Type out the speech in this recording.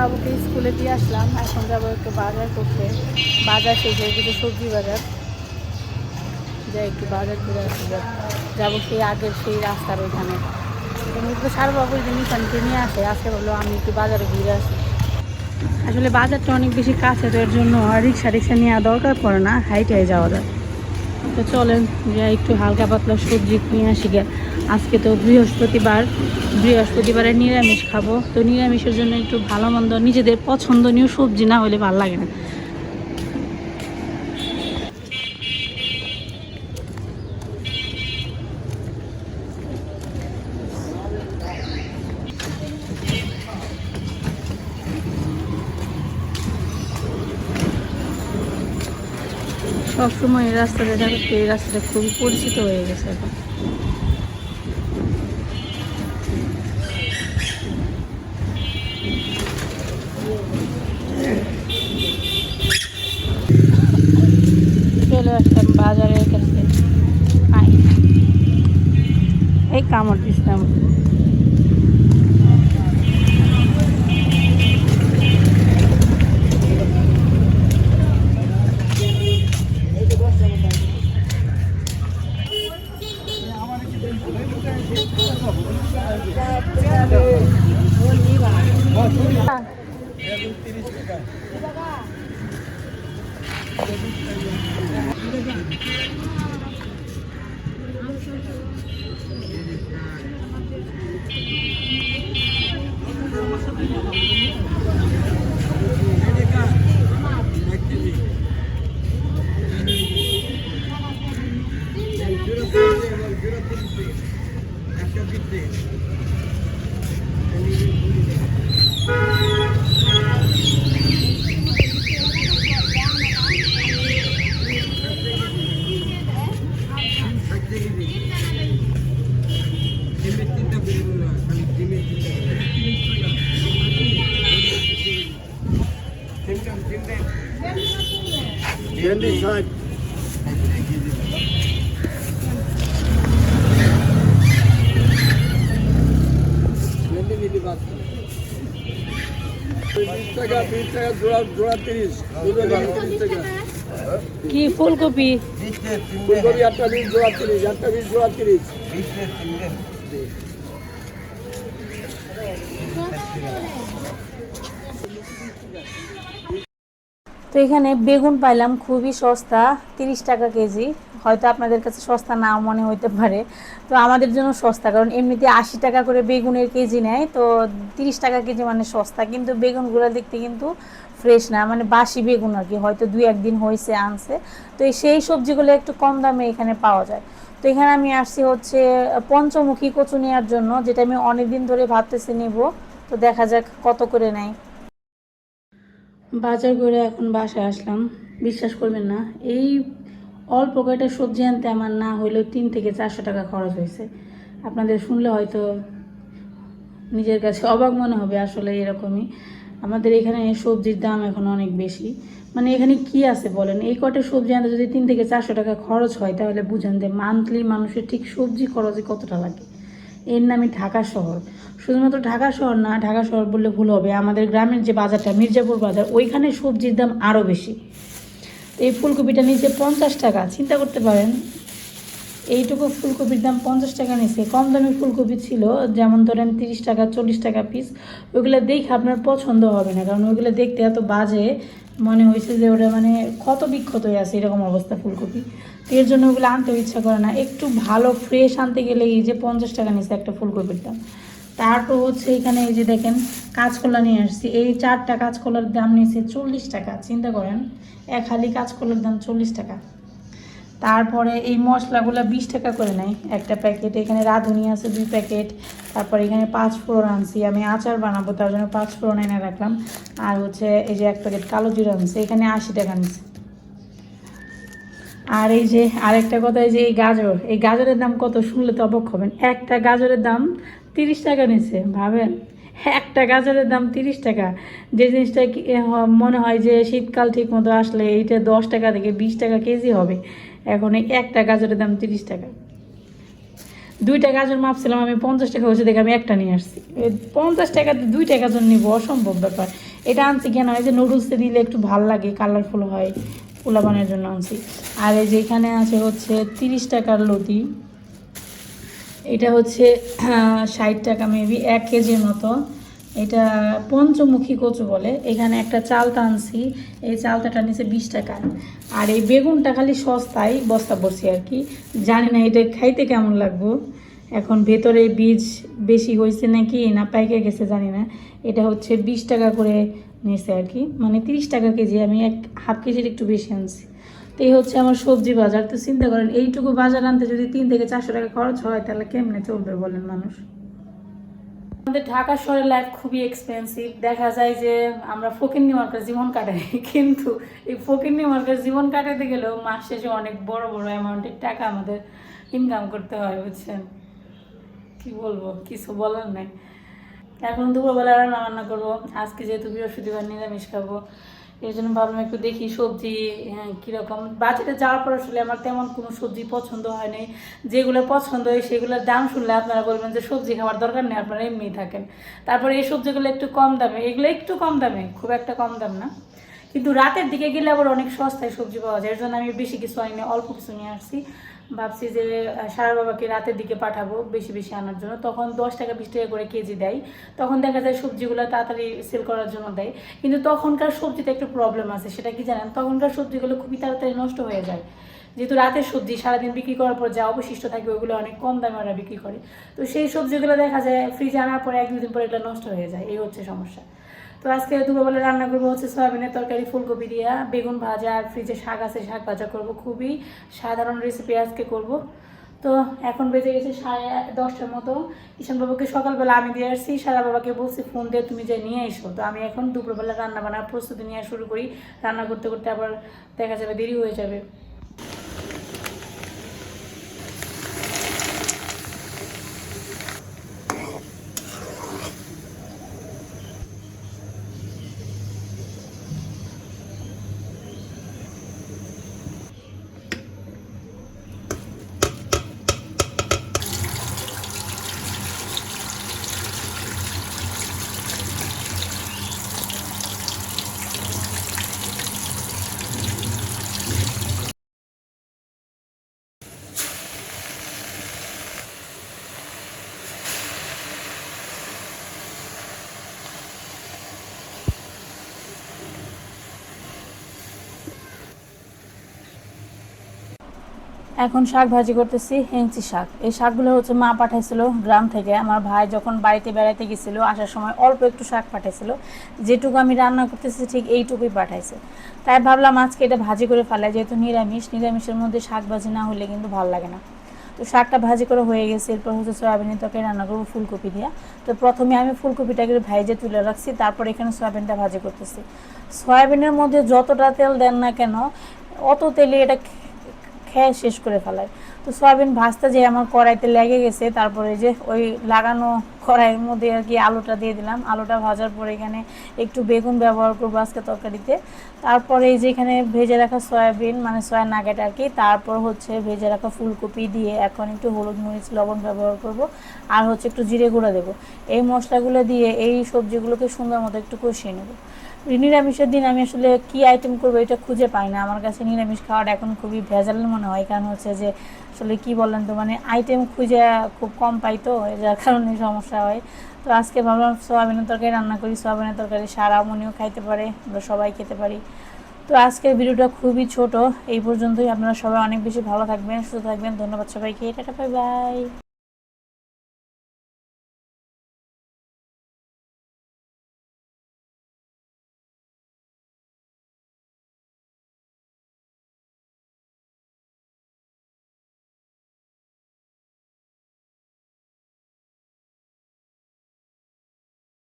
বাবুকে স্কুলে দিয়ে আসলাম, এখন যাব একটু বাজার করতে। বাজার শেষ হয়ে সবজি বাজার। যাই একটু বাজার করে আসি যাব সেই আগের সেই রাস্তার ওইখানে। এমনি তো সারবাবু যে নিশানকে নিয়ে আসে, আজকে বলল আমি একটু বাজারে ঘুরে আসি। আসলে বাজারটা অনেক বেশি কাছে, তো এর জন্য রিক্সা রিক্সা নেওয়া দরকার পড়ে না হাইটে যাওয়া যায়। তো চলেন যে একটু হালকা পাতলা সবজি নিয়ে আসি গে আজকে তো বৃহস্পতিবার, বৃহস্পতিবারে নিরামিষ খাব। তো নিরামিষের জন্য একটু ভালো মন্দ নিজেদের পছন্দনীয় সবজি না হলে ভালো লাগে না। সবসময় এই রাস্তাটা এই রাস্তাটা খুবই পরিচিত হয়ে গেছে এখন চলে আসলাম বাজারের কাছে আই এই কামড় দিছিলাম ভেন্ডি ষাট for me. তিরিশ টাকা কি ফুলকপি? ফুলকপি একটা বিশ জোড়া তিরিশ একটা বিশ জোড়া তিরিশ তো এখানে বেগুন পাইলাম, খুবই সস্তা, তিরিশ টাকা কেজি। হয়তো আপনাদের কাছে সস্তা না মনে হইতে পারে। তো আমাদের জন্য সস্তা, কারণ এমনিতে আশি টাকা করে বেগুনের কেজি নেয়, তো তিরিশ টাকা কেজি মানে সস্তা। কিন্তু বেগুনগুলো দেখতে কিন্তু ফ্রেশ না মানে বাসি বেগুন আর কি, হয়তো দুই একদিন হয়েছে আনছে। তো সেই সবজিগুলো একটু কম দামে এখানে পাওয়া যায়। তো এখানে আমি আসছি হচ্ছে পঞ্চমুখী কচু নেওয়ার জন্য, যেটা আমি অনেক দিন ধরে ভাবতেছি নেব। তো দেখা যাক কত করে নেয়। বাজার করে এখন বাসায় আসলাম। বিশ্বাস করবেন না, এই অল্প কয়টা সবজি আনতে আমার না হলেও তিন থেকে চারশো টাকা খরচ হয়েছে। আপনাদের শুনলে হয়তো নিজের কাছে অবাক মনে হবে আসলে এরকমই। আমাদের এখানে সবজির দাম এখন অনেক বেশি। মানে এখানে কি আছে বলেন? এই কটা সবজি আনতে যদি তিন থেকে চারশো টাকা খরচ হয়, তাহলে বুঝেন যে মান্থলি মানুষের ঠিক সবজি খরচে কতটা লাগে। এর নামই ঢাকা শহর। শুধুমাত্র ঢাকা শহর না, ঢাকা শহর বললে ভুল হবে। আমাদের গ্রামের যে বাজারটা, মির্জাপুর বাজার, ওইখানে সবজির দাম আরও বেশি। এই ফুলকপিটা নিচে পঞ্চাশ টাকা, চিন্তা করতে পারেন এইটুকু ফুলকপির দাম পঞ্চাশ টাকা নিচে কম দামি ফুলকপি ছিল, যেমন ধরেন তিরিশ টাকা, চল্লিশ টাকা পিস ওইগুলো দেখে আপনার পছন্দ হবে না, কারণ ওইগুলো দেখতে এত বাজে, মনে হয়েছে যে ওটা মানে ক্ষত বিক্ষত হয়ে আছে এরকম অবস্থা ফুলকপি। তো এর জন্য ওগুলো আনতেও ইচ্ছা করে না। একটু ভালো ফ্রেশ আনতে গেলে এই যে পঞ্চাশ টাকা নিচে একটা ফুলকপির দাম। তারপর হচ্ছে এখানে এই যে দেখেন, কাঁচকলা নিয়ে আসছি। এই চারটা কাঁচকলার দাম নিয়েছে চল্লিশ টাকা, চিন্তা করেন। এক হালি কাঁচকলার দাম চল্লিশ টাকা। তারপরে এই মশলাগুলো বিশ টাকা করে নেয় একটা প্যাকেট। এখানে রাঁধুনি আছে দুই প্যাকেট। তারপর এখানে পাঁচ ফোড়ন আনছি। আমি আচার বানাবো, তার জন্য পাঁচ ফোড়ন এনে রাখলাম। আর হচ্ছে এই যে এক প্যাকেট কালো জিরা আনছে, এখানে আশি টাকা নিচ্ছে আর এই যে আরেকটা কথা, এই যে এই গাজর, এই গাজরের দাম কত শুনলে তো অবাক হবেন। একটা গাজরের দাম তিরিশ টাকা নিচ্ছে ভাবেন? একটা গাজরের দাম তিরিশ টাকা। যে জিনিসটা মনে হয় যে শীতকাল ঠিক মতো আসলে এইটা দশ টাকা থেকে বিশ টাকা কেজি হবে। এখন এই একটা গাজরের দাম তিরিশ টাকা। দুইটা গাজর মাপছিলাম আমি পঞ্চাশ টাকা হয়েছে দেখে আমি একটা নিয়ে আসছি। পঞ্চাশ টাকাতে দুইটা গাজর নিব, অসম্ভব ব্যাপার। এটা আনছি কেন? এই যে নুডলসে দিলে একটু ভালো লাগে কালারফুল হয় পোলাপানের জন্য আনছি। আর এই যে এখানে আছে হচ্ছে তিরিশ টাকার লতি। এটা হচ্ছে ষাট টাকা মেবি এক কেজির মতো। এটা পঞ্চমুখী কচু বলে। এখানে একটা চালতা আনছি এই চালতাটা নিচে বিশ টাকা। আর এই বেগুনটা খালি সস্তায় বস্তা বসি আর কি। জানি না এটা খাইতে কেমন লাগবো। এখন ভেতরে বীজ বেশি হয়েছে নাকি, না পাইকে গেছে জানি না। এটা হচ্ছে বিশ টাকা করে নিয়েছে আর কি। মানে তিরিশ টাকা কেজি, আমি এক হাফ কেজির একটু বেশি আনছি। তো এই হচ্ছে আমার সবজি বাজার। তো চিন্তা করেন, এইটুকু বাজার আনতে যদি তিন থেকে চারশো টাকা খরচ হয়, তাহলে কেমনে চলবে বলেন মানুষ? আমাদের ঢাকা শহরের লাইফ খুবই এক্সপেন্সিভ দেখা যায় যে আমরা ফকিন্নি মার্কার জীবন কাটাই, কিন্তু এই ফকিন্নি মার্কার জীবন কাটাতে গেলেও মাস শেষে অনেক বড় বড় অ্যামাউন্টের টাকা আমাদের ইনকাম করতে হয়, বুঝছেন? কি বলব, কিছু বলার নাই। এখন দুপুরবেলা রান্না বান্না করব। আজকে যেহেতু বৃহস্পতিবার নিরামিষ খাব। এই জন্য ভাবলাম একটু দেখি সবজি হ্যাঁ, কীরকম। বাজারে যাওয়ার পর আসলে আমার তেমন কোনো সবজি পছন্দ হয় নাই। যেগুলো পছন্দ হয় সেগুলোর দাম শুনলে আপনারা বলবেন যে সবজি খাওয়ার দরকার নেই আপনারা এমনি থাকেন। তারপরে এই সবজিগুলো একটু কম দামে এগুলো একটু কম দামে খুব একটা কম দাম না। কিন্তু রাতের দিকে গেলে আবার অনেক সস্তায় সবজি পাওয়া যায়। এর জন্য আমি বেশি কিছু আনি অল্প কিছু নিয়ে আসছি। ভাবছি যে সারা বাবাকে রাতের দিকে পাঠাবো বেশি বেশি আনার জন্য। তখন দশ টাকা, বিশ টাকা করে কেজি দেয়। তখন দেখা যায় সবজিগুলো তাড়াতাড়ি সেল করার জন্য দেয়। কিন্তু তখনকার সবজিতে একটু প্রবলেম আছে, সেটা কি জানেন? তখনকার সবজিগুলো খুবই তাড়াতাড়ি নষ্ট হয়ে যায়। যেহেতু রাতের সবজি সারাদিন বিক্রি করার পর যা অবশিষ্ট থাকে, ওগুলো অনেক কম দামে ওরা বিক্রি করে। তো সেই সবজিগুলো দেখা যায় ফ্রিজে আনার পরে এক দুদিন পরে এগুলো নষ্ট হয়ে যায়। এই হচ্ছে সমস্যা। তো আজকে দুপুরবেলা রান্না করব হচ্ছে সয়াবিনের তরকারি, ফুলকপি দিয়া। বেগুন ভাজা আর ফ্রিজে শাক আছে, শাক ভাজা করব খুবই। সাধারণ রেসিপি আজকে করব। তো এখন বেজে গেছে সাড়ে দশটার মতো। বাবাকে সকালবেলা আমি দিয়ে আসছি। সারা বাবাকে বলছি, ফোন দিয়ে তুমি যে নিয়ে এসো। তো আমি এখন দুপুরবেলা রান্না বান্নার প্রস্তুতি নিয়ে শুরু করি। রান্না করতে করতে আবার দেখা যাবে দেরি হয়ে যাবে। এখন শাক ভাজি করতেছি হেঞ্চি শাক। এই শাকগুলো হচ্ছে মা পাঠাইছিল গ্রাম থেকে। আমার ভাই যখন বাড়িতে বেড়াইতে গেছিল, আসার সময় অল্প একটু শাক পাঠাইছিল। যেটুকু আমি রান্না করতেছি, ঠিক এইটুকুই পাঠাইছে। তাই ভাবলাম আজকে এটা ভাজি করে ফেলাই, যেহেতু নিরামিষ। নিরামিষের মধ্যে শাক ভাজি না হলে কিন্তু ভালো লাগে না। তো শাকটা ভাজি করে হয়ে গেছে। এরপর হচ্ছে সয়াবিনের তরকারি রান্না করব ফুলকপি দিয়ে। তো প্রথমে আমি ফুলকপিটাকে ভাইজে তুলে রাখছি, তারপর এখানে সয়াবিনটা ভাজি করতেছি। সয়াবিনের মধ্যে যতটা তেল দেন না কেন, অত তেলে এটা খেয়ে শেষ করে ফেলায়। তো সয়াবিন ভাজতে যে আমার কড়াইতে লেগে গেছে, তারপরে যে ওই লাগানো কড়াইয়ের মধ্যে আর কি আলুটা দিয়ে দিলাম। আলুটা ভাজার পরে এখানে একটু বেগুন ব্যবহার করব আজকে তরকারিতে। তারপরে এই যে এখানে ভেজে রাখা সয়াবিন মানে সয়া নাগেট আর কি, তারপর হচ্ছে ভেজে রাখা ফুলকপি দিয়ে এখন একটু হলুদ মরিচ, লবণ ব্যবহার করব। আর হচ্ছে একটু জিরে গুঁড়া দেবো। এই মশলাগুলো দিয়ে এই সবজিগুলোকে সুন্দর মতো একটু কষিয়ে নেব। নিরামিষের দিন আমি আসলে কি আইটেম করব এটা খুঁজে পাই না। আমার কাছে নিরামিষ খাওয়াটা এখন খুবই ভেজাল মনে হয়। কারণ হচ্ছে যে, আসলে কি বলেন তো মানে আইটেম খুঁজে খুব কম পাই তো, যার কারণে সমস্যা হয়। তো আজকে ভাবলাম সোয়াবিনের তরকারি রান্না করি। সোয়াবিনের তরকারি সারা মনিও খাইতে পারে, আমরা সবাই খেতে পারি। তো আজকের ভিডিওটা খুবই ছোট। এই পর্যন্তই। আপনারা সবাই অনেক বেশি ভালো থাকবেন, সুস্থ থাকবেন। ধন্যবাদ সবাইকে। Tata, bye bye.